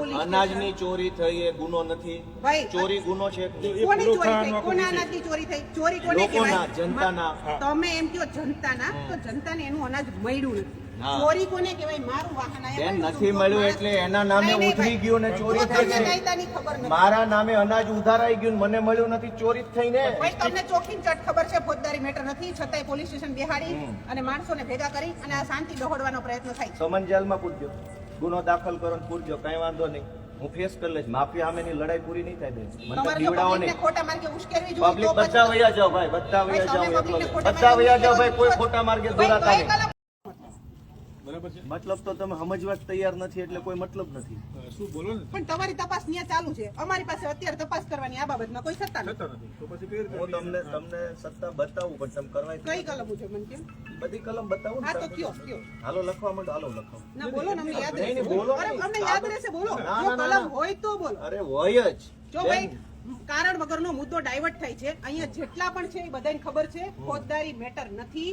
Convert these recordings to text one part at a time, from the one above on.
Police અનાજની ચોરી થઈ એ ગુનો નથી. ચોરી ગુનો છે. કોની ચોરી થઈ? કોના અનાજની ચોરી થઈ? ચોરી કોને કહેવાય? જનતાના. તમે એમ કહો જનતાના તો જનતાને એનું અનાજ મળ્યું નથી. ચોરી કોને કહેવાય? મારું વાહન આયા નથી મળ્યું એટલે એના નામે. ગયું ને ચોરી થઈ છે. મારા અનાજ ઉધારાઈ ગયું મને મળ્યું નથી ચોરી થઈ ને તમને ચોખી ચટ ખબર છે ફોજદારી મેટર નથી. છતાંય પોલીસ સ્ટેશન બિહાડી. અને માણસોને ભેગા કરી અને આ શાંતિ દોહડવાનો પ્રયત્ન થાય સમન જેલમાં પૂછજો ગુનો દાખલ કરો ને પૂછજો કઈ વાંધો નહીં. હું ફેસ કરી લઈશ. માફિયા સામેની લડાઈ પૂરી નહીં થાય બેન. મને દીવડાવો નહીં. ખોટા માર્ગે ઉશ્કેરવી જોઈએ પબ્લિક બધા વયા જાઓ ભાઈ બધા ભાઈ, વયા જાઓ બધા વયા જાઓ ભાઈ કોઈ ખોટા માર્ગે દોરાતા નહીં. મતલબ તો તમે સમજવા જ તૈયાર નથી એટલે કોઈ મતલબ નથી. શું બોલો ને? પણ તમારી તપાસ ન્યા ચાલુ છે. અમારી પાસે અત્યારે તપાસ કરવાની આ બાબતમાં કોઈ સત્તા નથી. તો પછી હું તમને તમને સત્તા બતાવું પણ તમે કરવાય કઈ કલમ છે મને કેમ બધી કલમ બતાવું હા તો કયો કયો? હાલો લખવા માંડો હાલો લખો. ના બોલો ને અમને યાદ રહેશે. બોલો અરે, અમને યાદ રહેશે બોલો. જો કલમ હોય તો બોલો. અરે હોય જ. જો ભાઈ કારણ વગરનો મુદ્દો ડાયવર્ટ થાય છે. અહીંયા જેટલા પણ છે એ બધાને ખબર છે. ફોજદારી મેટર નથી.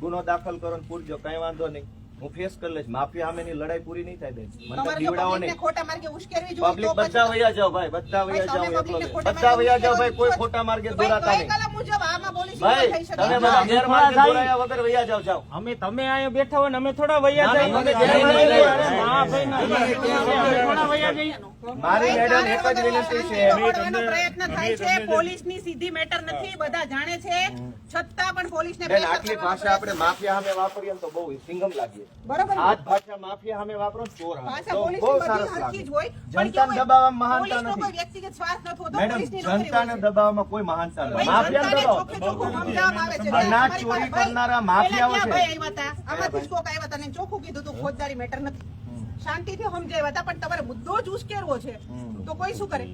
ગુનો દાખલ કરો પૂરજો કઈ વાંધો નહીં. હું ફેસ કરી લઈશ. માફિયા સામેની લડાઈ પૂરી નહીં થાય બેન. મને પબ્લિકને નહીં. ખોટા માર્ગે ઉશ્કેરવી જોઈએ પબ્લિક બધા વયા જાઓ ભાઈ બધા વયા જાઓ એકલો બધા વયા જાઓ ભાઈ કોઈ ખોટા માર્ગે દોરાતા નહીં. પોલીસ ભાઈ તમે બધા ગેરમાર્ગે થાય. દોરાયા વગર વયા જાઓ જાઓ. અમે તમે અહીંયા બેઠા હોય ને અમે થોડા વૈયા ના, જાય ના, અમે ગેરમાર્ગે અરે, દોરાયા. હા, ભાઈ, થોડા વૈયા જઈએ. મારી મેડમ એક જ વિનંતી છે. પ્રયત્ન થાય છે. તમને જે- સીધી મેટર નથી બધા જાણે છે. છતાં પણ પોલીસને બેન pressure આટલી ભાષા આપણે માફિયા સામે વાપરીએ તો બહુ સિંગમ લાગીએ. બરોબર ને? આ જ ભાષા માફિયા સામે વાપરો ચોર ભાષા તો બહુ સરસ લાગે. હોય. જનતાને દબાવવામાં મહાનતા પોલીસનો કોઈ વ્યક્તિગત સ્વાર્થ નથી હોતો, પોલીસની જનતાને દબાવવામાં કોઈ મહાનતા નથી. ભાઈ, દબાવો. ચોખ્ખે ચોખ્ખું સમજાવવામાં આવે છે. અનાજ અમારી ચોરી કરનારા માફિયાઓ છે. ક્યાં ભાઈ આવ્યા હતા? આમાંથી કોક આવ્યા હતા ને ચોખ્ખું કીધું હતું ફોજદારી મેટર નથી. શાંતિથી સમજાવ્યા હતા પણ તમારે મુદ્દો જ ઉશ્કેરવો છે. તો કોઈ શું કરે?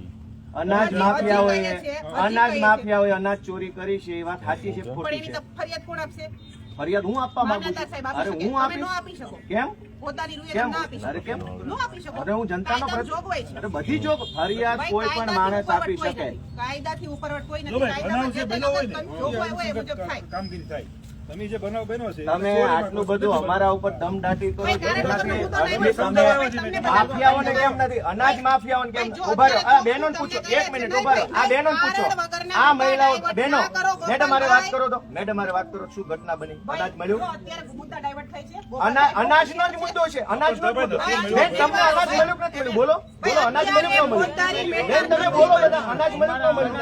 અનાજ માફિયા હજી અનાજ માફિયા હોય અનાજ ચોરી કરી છે એ વાત સાચી છે ખોટી એની છે. ફરિયાદ કોણ આપશે? ફરિયાદ હું આપવા માંગુ છું? અરે હું આપી કેમ? પોતાની કેમ? ન આપી શકો. અરે કેમ? ન આપી શકો. અરે હું જનતાનો કાયદામાં પ્રતિ- જોગવાઈ છે. અરે બધી જોગ ફરિયાદ કોઈ પણ માણસ આપી શકે. કાયદાથી ઉપરવટ કોઈ નથી. કાયદામાં જે જે હોય જોગવાઈ હોય એ એ મુજબ મુજબ થાય. કામગીરી થાય. તમે જે બનાવ બન્યો છે તમે આટલું બધું અમારા ઉપર દમ દાટી. તમને માફિયાઓને કેમ નથી? અનાજ માફિયાઓને કેમ ઊભા રહો. આ બહેનો પૂછો. એક મિનિટ ઊભા રહો. આ બહેનો પૂછો. આ મહિલાઓ બહેનો મેડમ મારે વાત કરો તો. મેડમ મારે વાત કરો શું ઘટના બની? અનાજ મળ્યું? અનાજ અનાજનો જ મુદ્દો છે. અનાજ નો મુદ્દો. બેન તમને અનાજ મળ્યું નથી? મળ્યું બોલો. બોલો અનાજ મળ્યું કે ન મળ્યું? બેન તમે બોલો બધા અનાજ મળ્યું કે ન મળ્યું?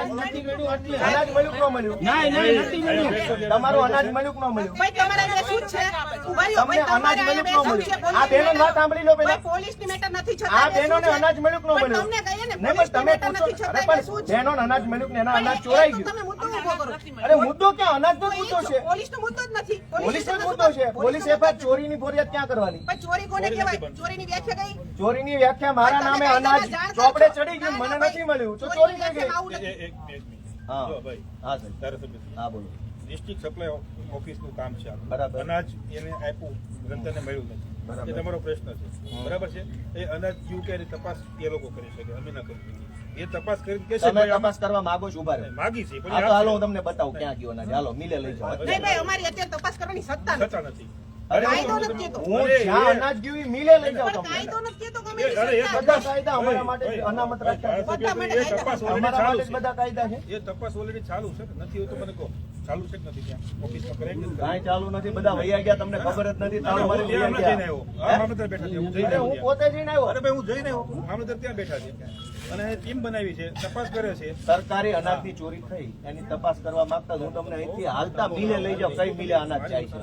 અનાજ મળ્યું કે ન મળ્યું ના ના નથી મળ્યું? તમારું અનાજ મળ્યું. કે ના મળ્યું. ભાઈ, તમારા જે શું છે? ઊભા રહ્યો. તમને અનાજ કે ન? મળ્યું. આ બેનો વાત સાંભળી લો ભાઈ, પોલીસની મેટર નથી છતાં આ બેનો ને અનાજ મળ્યું કે ન મળ્યું. તમને કહીએ ને, નહીં પણ તમે પૂછો અરે પણ બેનો ને અનાજ મળ્યું ને એના અનાજ ચોરાઈ ગયું. તમે મુદ્દો ઊભો કરો. અરે મુદ્દો કે અનાજ નો મુદ્દો છે. પોલીસનો મુદ્દો જ નથી. પોલીસ નો મુદ્દો છે. પોલીસ એ પર ચોરી ચોરીની ફરિયાદ ક્યાં કરવાની? પણ ચોરી કોને કહેવાય? ચોરીની વ્યાખ્યા કઈ? ચોરીની વ્યાખ્યા મારા નામે અનાજ ચોપડે ચડી ગયું મને ના, ના, નથી મળ્યું. તો ચોરી થઈ ગઈ એક મિનિટ હા ભાઈ. હા સર હા બોલો. ડિસ્ટ્રિક્ટ સપ્લાય ઓફિસનું કામ છે બરાબર. અનાજ એને આપ્યું જનતાને મળ્યું. નથી. એ તમારો પ્રશ્ન છે. બરાબર છે? એ અનાજ કયું કે તપાસ એ લોકો કરી શકે અમે ના કરી શકીએ. એ તપાસ કરી કે છે તમે તપાસ કરવા માંગો છો ઊભા માંગી છે પણ હાલો હું તમને બતાવું ક્યાં ગયો અનાજ. હાલો મિલે લઈ જાઓ. નહીં ભાઈ અમારી અત્યારે તપાસ કરવાની સત્તા નથી. અરે કાયદો નથી કેતો હું જ્યાં અનાજ ગીવી મિલે લઈ જાવ તમે કાયદો નથી કેતો કે અરે, એ બધા કાયદા અમારા માટે અનામત રાખતા છે. બધા માટે તપાસ અમારા ચાલુ માટે છે. બધા કાયદા છે. એ તપાસ ઓલરેડી ચાલુ છે. નથી હોય તો મને કહો. ચાલુ છે કે નથી ત્યાં? ઓફિસમાં કરાય કે નથી કાંઈ ચાલુ નથી. બધા વૈયા ગયા. તમને ખબર જ નથી. તાળું મારી લઈ વૈયા જઈને આવ્યો. મામલતદાર બેઠા છે. હું જઈને હું પોતે જઈને આવ્યો. અરે ભાઈ હું જઈને આવ્યો. મામલતદાર ત્યાં બેઠા છે. અને ટીમ બનાવી છે તપાસ કરે છે. સરકારી અનાજની ચોરી થઈ એની તપાસ કરવા માંગતા હું તમને અહીંથી હાલતા મિલે લઈ જાઓ કઈ મિલે અનાજ જાય છે.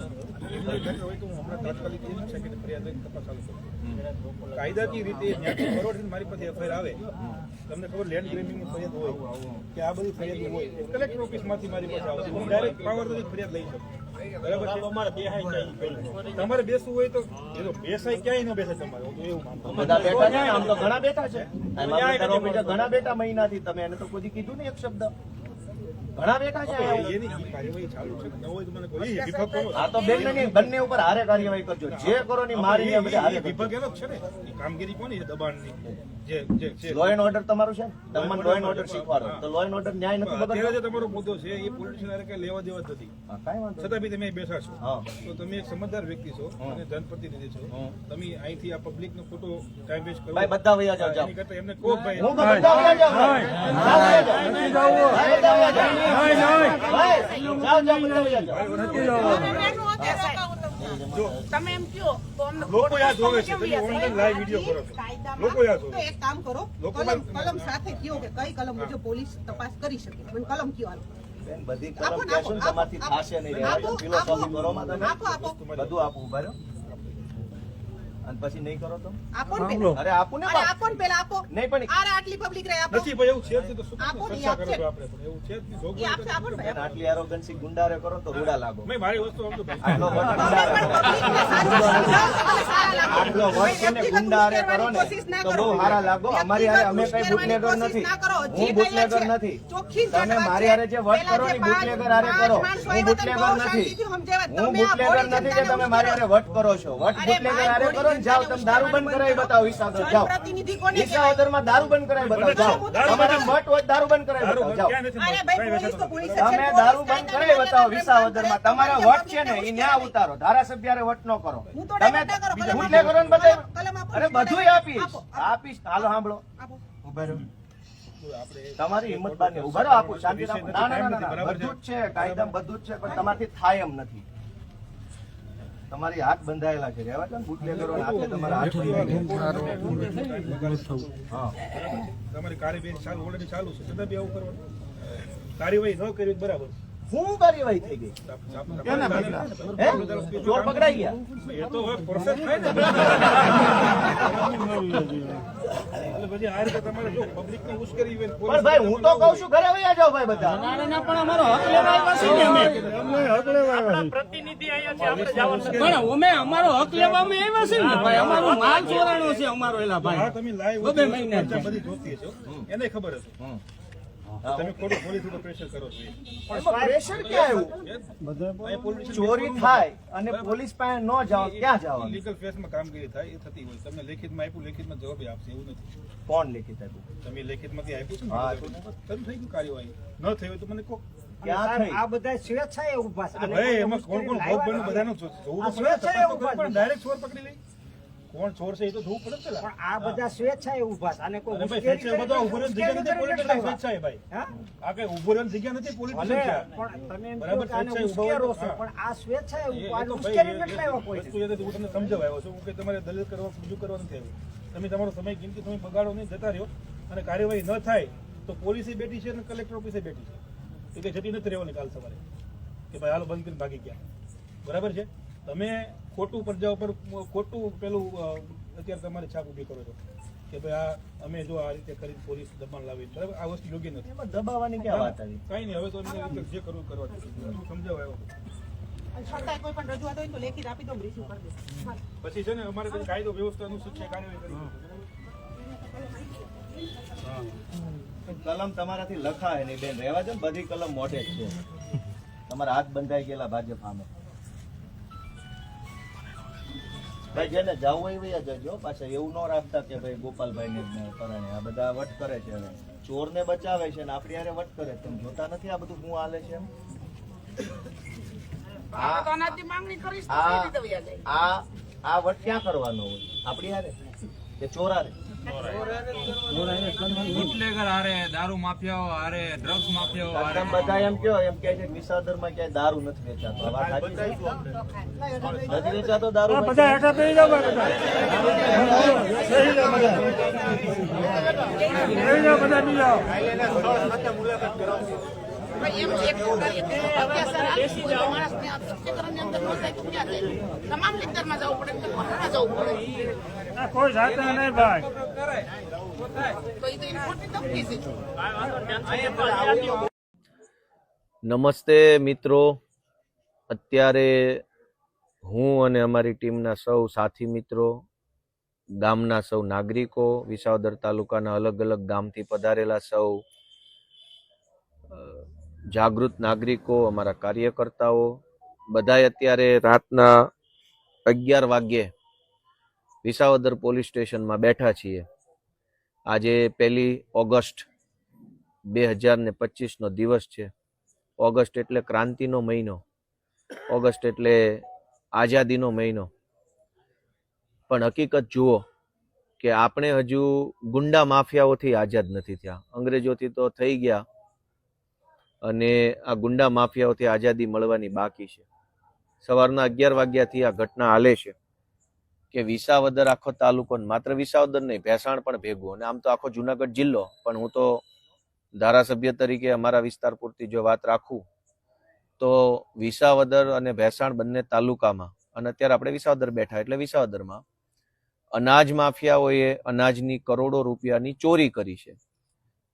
કાયદાકીય રીતે મારી પાસે એફઆઈઆર આવે. તમને ખબર લેન્ડ ગ્રેમિંગની ફરિયાદ હોય કે આ બધી ફરિયાદ હોય કલેક્ટર ઓફિસમાંથી મારી પાસે આવશે હું ડાયરેક્ટ પાવર ફરિયાદ લઈ શકું? તમારે બેસવું હોય તો બેસાય ક્યાંય ન બેસે તમારે હું તો એવું માનું બધા બેઠા છે? આમ તો ઘણા બેઠા છે. ઘણા બેઠા મહિનાથી તમે એને તો કોઈ કીધું ને એક શબ્દ? ઘણા બેઠા છે. અહીંયા. કાર્યવાહી ચાલુ છે. ન હોય તો બેનની બંને ઉપર હારે કાર્યવાહી કરજો. જે કરો ની મારી હારે વિભાગ એનો છે ને. કામગીરી કોની છે? દબાણની. જે જે લો એન્ડ ઓર્ડર તમારું છે? ને તમને લો એન્ડ ઓર્ડર શીખવાડો. તો લો એન્ડ ઓર્ડર ન્યાય નથી બગડતો? જે તમારો મુદ્દો છે એ પોલિટિશિયન હારે કઈ લેવા દેવા જ નથી. હા. છતાં બી તમે બેઠા છો. હા. તો તમે એક સમજદાર વ્યક્તિ છો અને જનપ્રતિનિધિ છો. હમ. તમે અહીંથી આ પબ્લિક નો ખોટો ટાઈમ વેસ્ટ કરો. ભાઈ બધા વયા જાઓ, જાઓ. એની કરતા એમને કહો ભાઈ હું. બધા વયા જાઉં, તમે એમ કયો તો અમને લોકો આ જોવે છે, તમે યાદ આવે? live video કરો લોકો જોવે. તો એક કામ કરો લોકો કલમ પણ- કલમ સાથે કયો કે કઈ કલમ મુજબ પોલીસ તપાસ કરી શકે મને કલમ કયો બેન, બધી આપો કલમ ને, કહેશો ને આપો, તમારથી આપો. થાશે નહીં આપો. ફિલોસોફી આપો. કરો માં તમે આપો આપો બધું આપવું ઊભા રહ્યો. અને પછી નહીં કરો તો? આપો ને અરે આપો ને આપો ને પેલા આપો. નહીં પણ અરે આટલી પબ્લિક રહે આપો. નથી ભાઈ એવું છે તો શું આપો કામ ને, આપશે. કરો છો આપણે એવું છે જ નહીં. જોગવાઈ આપશે આપો ને ભાઈ. આટલી એરોગન્સી ગુંડારે કરો ને તો રૂડા લાગો. મેં મારી વસ્તુ ભાઈ. આટલો. આટલો ને ગુંડારે કરો ને તો. બહુ સારા લાગો. અમારી હારે અમે કઈ બુટલેગર નથી. જે બુટલેગર નથી. ચોખ્ખી તમે મારી હારે જે વટ કરો ને બુટલેગર હારે કરો. હું બુટલેગર નથી. હું તમે બુટલેગર નથી કે તમે મારી હારે વટ કરો છો. વટ બુટલેગર હારે કરો ને જાઓ તમે દારૂ બંધ કરાવી બતાવો વિસાવદર જાઓ. જનપ્રતિનિધિ માં દારૂ બંધ કરાવી બતાવો જાઓ. તમારે તમારા વટ દારૂ બંધ કરાવી બતાવો જાઓ. તમે દારૂ બંધ કરાવી બતાવો વિસાવદરમાં તમારા વટ છે ને એ ન્યા ઉતારો. ધારાસભ્ય હારે વટ ન કરો. તમે બુટલેગરો ને બધા અરે બધું આપીશ આપીશ હાલો સાંભળો ઊભા રહો આપણે તમારી હિંમત બાર ઊભા રહો આપું શાંતિ ના ના ના બધું જ છે. કાયદા બધું જ છે પણ તમારથી થાય એમ નથી. તમારી હાથ બંધાયેલા છે. રહેવા દો બુટલેગરો હાથે તમારા હાથ તમારી કાર્યવાહી ચાલુ ઓલરેડી ચાલુ છે. છતાં બી આવું કરવાનું. કાર્યવાહી ન કરવી બરાબર. શું કાર્યવાહી થઈ ગઈ. હે? ચોર પકડાઈ ગયા. એ તો હવે પ્રોસેસ થાય ને પછી આ રીતે તમારે જો પબ્લિકની ઉશ્કેરી હોય પણ ભાઈ હું તો કહું છું ઘરે વયા જાઓ ભાઈ બધા. ના, ના, પણ અમારો હક લેવા આવ્યા છીએ ને અમે. પ્રતિનિધિ અહીંયા છે, આપણે જવાનું પણ અમે અમારો હક લેવા અમે આવ્યા છે ને ભાઈ. અમારો માલ ચોરાણો છે અમારો એલા ભાઈ. તમે લાઈવ બબે મહિના બધી જોતી હશો. એને ખબર હશે. ચોરી થાય અને પોલીસ પાસે ન જાઓ ક્યાં જવાનું લીગલ ફેસમાં કામગીરી થાય એ થતી હોય. તમને લેખિતમાં આપ્યું લેખિતમાં જવાબ આપશે એવું નથી. કોણ લેખિત આપ્યું? તમે લેખિતમાંથી આપ્યું છે હા. તમે થઈ ગયું કાર્યવાહી ન થઈ હોય તો મને થઈ? આ બધા સ્વેચ્છાએ ઊભા છે. ભાઈ એમાં કોણ કોણ ભોગ બન્યું? બધાનું જોવું સ્વેચ્છાએ ઊભા કરવી ડાયરેક્ટ ચોર પકડી લઈ? કોણ ચોર છે એ તો જોવું પડે ને પણ આ બધા સ્વેચ્છાએ ઊભા છે. અને કોઈ મુશ્કેલી ઊભો બધા ઊભો રહેવાની જગ્યા નથી, પોલીસ સ્વેચ્છાએ ભાઈ. હા? આ કઈ ઊભો રહેવાની જગ્યા નથી, પોલીસ પણ તમે બરાબર, સ્વેચ્છાએ ઊભા છો, પણ આ સ્વેચ્છાએ ઉભા- તો નથી લાવ્યો કોઈ. વસ્તુ એટલે હું તમને સમજાવાયો છું. હું કે તમારે દલીલ કરવા બીજું કરવાનું નથી આવ્યો તમે તમારો સમય કિંમતી તમે બગાડો નહીં જતા રહ્યો. અને કાર્યવાહી ન થાય તો પોલીસે બેઠી છે અને કલેક્ટર ઓફિસે બેઠી છે. એ કઈ જતી નથી રહેવાની કાલ સવારે. કે ભાઈ હાલો બંધ કરીને ભાગી ગયા. બરાબર છે? તમે ખોટું પ્રજા ઉપર ખોટું પેલું અત્યારે તમારે છાપ ઊભી કરો છો. કે ભાઈ આ અમે જો આ રીતે કરી પોલીસ દબાણ લાવી બરાબર? આ વસ્તુ યોગ્ય નથી. એમાં દબાવવાની ક્યાં વાત આવી? કઈ નહીં હવે તો એમને જે કરવું કરવા હું સમજાવવા આવ્યો છું. અને છતાંય કોઈ પણ રજૂઆત હોય તો લેખિત આપી દો રિસીવ કરી દઈશ હા. પછી છે ને અમારે કાયદો વ્યવસ્થા અનુસૂચિત કાર્યવાહી કરી કલમ તમારાથી લખાય નહીં બેન. રહેવા દો ને બધી કલમ મોઢે જ છે. તમારા હાથ બંધાઈ ગયેલા ભાજપ સામે. ભાઈ જેને જવું હોય વયા જજો પાછા એવું ન રાખતા કે ભાઈ ગોપાલભાઈ ને પરાણે આ બધા વટ કરે છે હવે. ચોર ને બચાવે છે ને આપણી હારે વટ કરે છે. તમે જોતા નથી આ બધું હું હાલે છે એમ? આ આ આ આ વટ ક્યાં કરવાનો હોય? આપણી હારે? કે ચોર હારે બુટલેગર હારે દારૂ માફિયાઓ હારે ડ્રગ્સ માફિયાઓ હારે બધા એમ કહો એમ કહે છે કે વિસાવદરમાં ક્યાંય દારૂ નથી વેચાતો આ વાત સાચી છે? નથી વેચાતો દારૂ બધા હેઠા પેરી જાઓ ભાઈ બધા. પેરી જાઓ બધા બી જાઓ. તમામ લેક્ચરમાં જવું પડે જવું પડે કોઈ જાતે નહીં ભાઈ નમસ્તે મિત્રો. અત્યારે હું અને અમારી ટીમના સૌ સાથી મિત્રો, ગામના સૌ નાગરિકો, વિસાવદર તાલુકાના અલગ અલગ ગામથી પધારેલા સૌ જાગૃત નાગરિકો, અમારા કાર્યકર્તાઓ, બધાય અત્યારે રાતના અગિયાર વાગ્યે વિસાવદર પોલીસ સ્ટેશનમાં બેઠા છીએ. આજે પહેલી ઓગસ્ટ બે હજાર ને પચીસનો દિવસ છે. ઓગસ્ટ એટલે ક્રાંતિનો મહિનો. ઓગસ્ટ એટલે આઝાદીનો મહિનો. પણ હકીકત જુઓ કે આપણે હજુ ગુંડા માફિયાઓથી આઝાદ નથી થયા. અંગ્રેજોથી તો થઈ ગયા અને આ ગુંડા માફિયાઓથી આઝાદી મળવાની બાકી છે. સવારના અગિયાર વાગ્યાથી આ ઘટના હાલે છે. કે વિસાવદર આખો તાલુકો માત્ર વિસાવદર નહીં, ભેસાણ પણ ભેગું. અને આમ તો આખો જુનાગઢ જિલ્લો, પણ હું તો ધારાસભ્ય તરીકે અમારા વિસ્તાર પૂરતી જો વાત રાખું, તો વિસાવદર અને ભેસાણ બંને તાલુકામાં, અને અત્યારે આપણે વિસાવદર બેઠા એટલે વિસાવદરમાં, અનાજ માફિયાઓએ અનાજની કરોડો રૂપિયાની ચોરી કરી છે.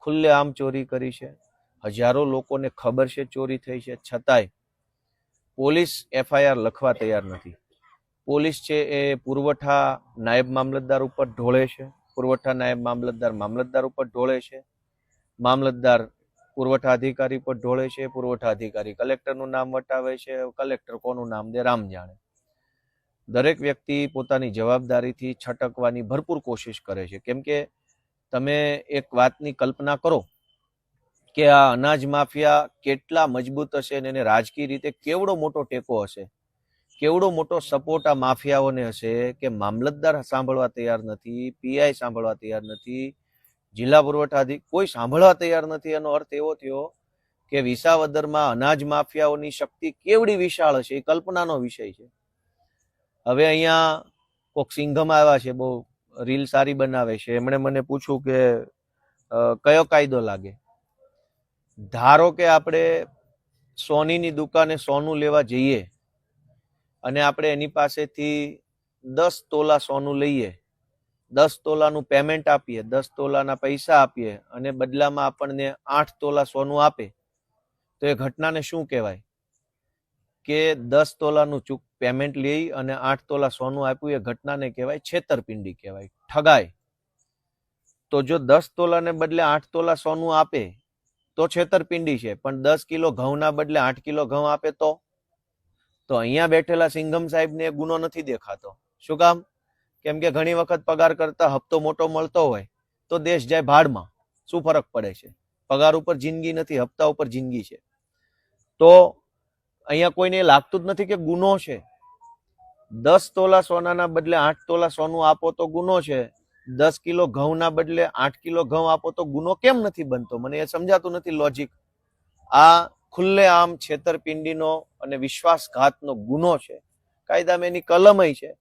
ખુલ્લે આમ ચોરી કરી છે. હજારો લોકોને ખબર છે ચોરી થઈ છે. છતાંય પોલીસ એફઆઈઆર લખવા તૈયાર નથી. પોલીસ છે એ પુરવઠા નાયબ મામલતદાર ઉપર ઢોળે છે. પુરવઠા નાયબ મામલતદાર મામલતદાર ઉપર ઢોળે છે. મામલતદાર પુરવઠા અધિકારી પર ઢોળે છે. પુરવઠા અધિકારી કલેક્ટરનું નામ વટાવે છે. કલેક્ટર કોનું નામ દે રામ જાણે. દરેક વ્યક્તિ પોતાની જવાબદારીથી છટકવાની ભરપૂર કોશિશ કરે છે. કેમ કે તમે એક વાતની કલ્પના કરો કે આ અનાજ માફિયા કેટલા મજબૂત હશે અને એને રાજકીય રીતે કેવડો મોટો ટેકો હશે. કેવડો મોટો સપોર્ટ આ માફિયાઓને હશે કે મામલતદાર સાંભળવા તૈયાર નથી, પીઆઈ સાંભળવા તૈયાર નથી, જિલ્લા પુરવઠા કોઈ સાંભળવા તૈયાર નથી. એનો અર્થ એવો થયો કે વિસાવદરમાં અનાજ માફિયાઓની શક્તિ કેવડી વિશાળ હશે એ કલ્પનાનો વિષય છે. હવે અહીંયા કોક સિંઘમ આવ્યા છે, બહુ રીલ સારી બનાવે છે. એમણે મને પૂછ્યું કે કયો કાયદો લાગે? ધારો કે આપણે સોનીની દુકાને સોનું લેવા જઈએ અને આપણે એની પાસેથી દસ તોલા સોનું લઈએ, દસ તોલાનું પેમેન્ટ આપીએ, દસ તોલાના પૈસા આપીએ અને બદલામાં આપણને આઠ તોલા સોનું આપે, તો એ ઘટનાને શું કહેવાય? કે દસ તોલાનું ચૂક પેમેન્ટ લઈ અને આઠ તોલા સોનું આપ્યું, એ ઘટનાને કહેવાય છેતરપિંડી કહેવાય ઠગાય તો જો દસ તોલાને બદલે આઠ તોલા સોનું આપે, તો છેતરપિંડી છે, પણ દસ કિલો ઘઉંના બદલે આઠ કિલો ઘઉં આપે તો? તો અહીંયા બેઠેલા સિંઘમ સાહેબને એ ગુનો નથી દેખાતો. શું કામ? કેમ કે ઘણી વખત પગાર કરતા હપ્તો મોટો મળતો હોય તો દેશ જાય ભાડમાં. શું ફરક પડે છે? પગાર ઉપર જિંદગી નથી, હપ્તા ઉપર જિંદગી છે. તો અહીંયા કોઈને લાગતું જ નથી કે ગુનો છે. દસ તોલા સોનાના બદલે આઠ તોલા સોનું આપો તો ગુનો છે. દસ કિલો ઘઉંના બદલે આઠ કિલો ઘઉં આપો તો ગુનો કેમ નથી બનતો? મને એ સમજાતું નથી લોજિક આ ખુલ્લે આમ છેતરપિંડીનો અને વિશ્વાસઘાતનો ગુનો છે. કાયદામાં એની કલમય છે.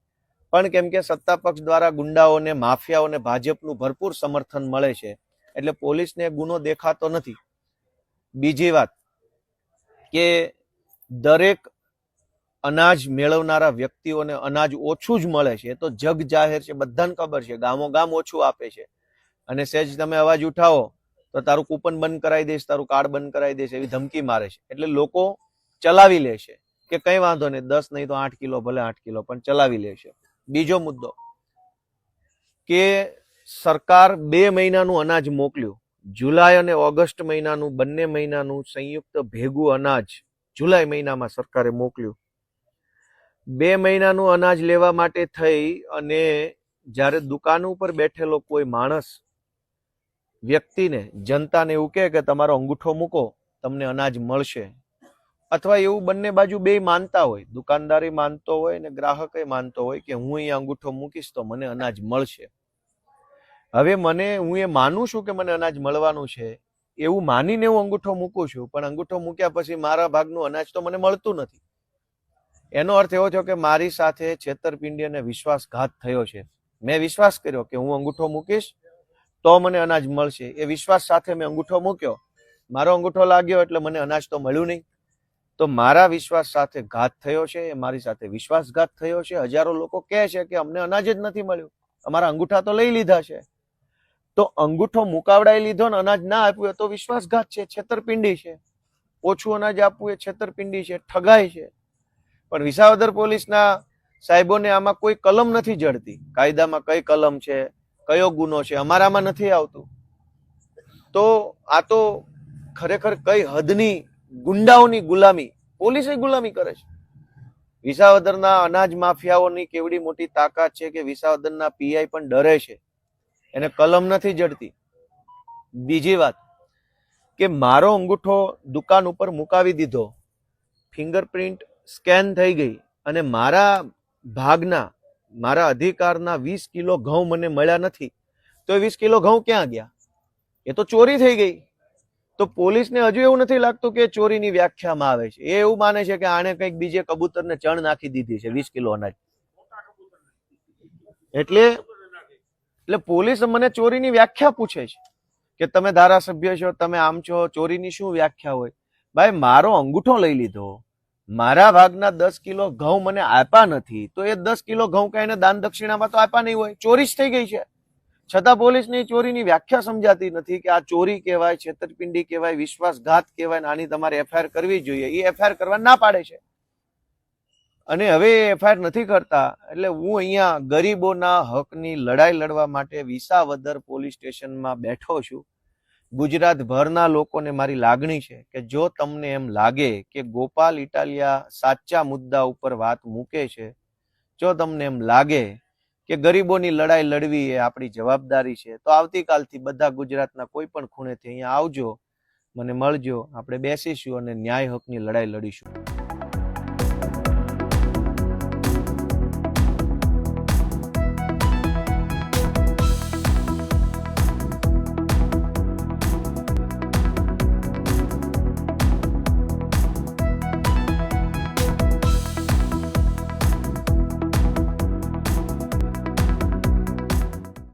પણ કેમ કે સત્તા પક્ષ દ્વારા ગુંડાઓને, માફિયાઓને ભાજપનું ભરપૂર સમર્થન મળે છે. એટલે પોલીસને ગુનો દેખાતો નથી. બીજી વાત કે દરેક અનાજ મેળવનારા વ્યક્તિઓને અનાજ ઓછું જ મળે છે. તો જગ જાહેર છે. બધાને ખબર છે. ગામો ગામ ઓછું આપે છે. અને સહેજ તમે અવાજ ઉઠાવો. તો તારું કૂપન બંધ કરાવી દઈશ, તારું કાર્ડ બંધ કરાવી દઈશ, એવી ધમકી મારે છે. એટલે લોકો ચલાવી લેશે કે કંઈ વાંધો નહીં, દસ નહીં તો આઠ કિલો, ભલે આઠ કિલો, પણ ચલાવી લેશે બીજો મુદ્દો કે સરકાર બે મહિનાનું અનાજ મોકલ્યું. જુલાઈ અને ઓગસ્ટ મહિનાનું, બંને મહિનાનું સંયુક્ત ભેગું અનાજ જુલાઈ મહિનામાં સરકારે મોકલ્યું. બે મહિનાનું અનાજ લેવા માટે થઈ અને જ્યારે દુકાન ઉપર બેઠેલો કોઈ માણસ વ્યક્તિને જનતાને એવું કહે કે તમારો અંગૂઠો મૂકો, તમને અનાજ મળશે. અથવા એવું બંને બાજુ બે માનતા હોય, દુકાનદારી માનતો હોય અને ગ્રાહકે માનતો હોય કે હું અહીંયા અંગૂઠો મૂકીશ તો મને અનાજ મળશે. હવે મને, હું એ માનું છું કે મને અનાજ મળવાનું છે, એવું માનીને હું અંગૂઠો મૂકું છું, પણ અંગૂઠો મૂક્યા પછી મારા ભાગનું અનાજ તો મને મળતું નથી. એનો અર્થ એવો થયો કે મારી સાથે છેતરપિંડી અને વિશ્વાસઘાત થયો છે. મેં વિશ્વાસ કર્યો કે હું અંગૂઠો મૂકીશ તો મને અનાજ મળશે. એ વિશ્વાસ સાથે મેં અંગૂઠો મૂક્યો. મારો અંગૂઠો લાગ્યો એટલે મને અનાજ તો મળ્યું નહીં. તો મારા વિશ્વાસ સાથે ઘાત થયો છે, એ મારી સાથે વિશ્વાસઘાત થયો છે. હજારો લોકો કહે છે કે અમને અનાજ જ નથી મળ્યું. અમારા અંગૂઠા તો લઈ લીધા છે. તો અંગૂઠો મુકાવડાઈ લીધો ને અનાજ ના આપ્યું તો વિશ્વાસઘાત છે, છેતરપિંડી છે. ઓછું અનાજ આપવું એ છેતરપિંડી છે ઠગાય છે. પણ વિસાવદર પોલીસના સાહેબોને આમાં કોઈ કલમ નથી જડતી. કાયદામાં કઈ કલમ છે? કયો ગુનો છે? અમારામાં નથી આવતું. તો આ તો ખરેખર કઈ હદની ગુંડાઓની ગુલામી? પોલીસે ગુલામી કરે છે. વિસાવદરના અનાજ માફિયાઓની કેવડી મોટી તાકાત છે કે વિસાવદરના પીઆઈ પણ ડરે છે. એને કલમ નથી જડતી. બીજી વાત, કે મારો અંગૂઠો દુકાન ઉપર મુકાવી દીધો, ફિંગરપ્રિન્ટ સ્કેન થઈ ગઈ અને મારા ભાગના મારા અધિકારના વીસ કિલો ઘઉં મને મળ્યા નથી, તો એ વીસ કિલો ઘઉં ક્યાં ગયા? એ તો ચોરી થઈ ગઈ. તો પોલીસને હજુ એવું નથી લાગતું કે ચોરીની વ્યાખ્યામાં આવે છે. એ એવું માને છે કે આણે કંઈક બીજે કબૂતરને ચણ નાખી દીધી છે, વીસ કિલો અનાજ. એટલે એટલે પોલીસ મને ચોરીની વ્યાખ્યા પૂછે છે કે તમે ધારાસભ્ય છો, તમે આમ છો, ચોરીની શું વ્યાખ્યા હોય? ભાઈ, મારો અંગૂઠો લઈ લીધો. મારા ભાગના દસ કિલો ઘઉં મને આપ્યા નથી, તો એ દસ કિલો ઘઉં કઈ દાન દક્ષિણામાં તો આપ્યા નહીં હોય. ચોરી જ થઈ ગઈ છે. છતાં પોલીસની ચોરીની વ્યાખ્યા સમજાતી નથી કે આ ચોરી કહેવાય, છેતરપિંડી કહેવાય, વિશ્વાસઘાત કહેવાય, ને આની તમારે એફઆઈઆર કરવી જોઈએ. એ એફઆઈઆર કરવા ના પાડે છે. અને હવે એફઆઈઆર નથી કરતા, એટલે હું અહીંયા ગરીબોના હકની લડાઈ લડવા માટે વિસાવદર પોલીસ સ્ટેશનમાં બેઠો છું. ગુજરાતભરના લોકોને મારી લાગણી છે કે જો તમને એમ લાગે કે ગોપાલ ઇટાલિયા સાચા મુદ્દા ઉપર વાત મૂકે છે, જો તમને એમ લાગે કે ગરીબોની લડાઈ લડવી એ આપણી જવાબદારી છે, તો આવતીકાલથી બધા ગુજરાતના કોઈ પણ ખૂણેથી અહીંયા આવજો, મને મળજો, આપણે બેસીશું અને ન્યાય હકની લડાઈ લડીશું.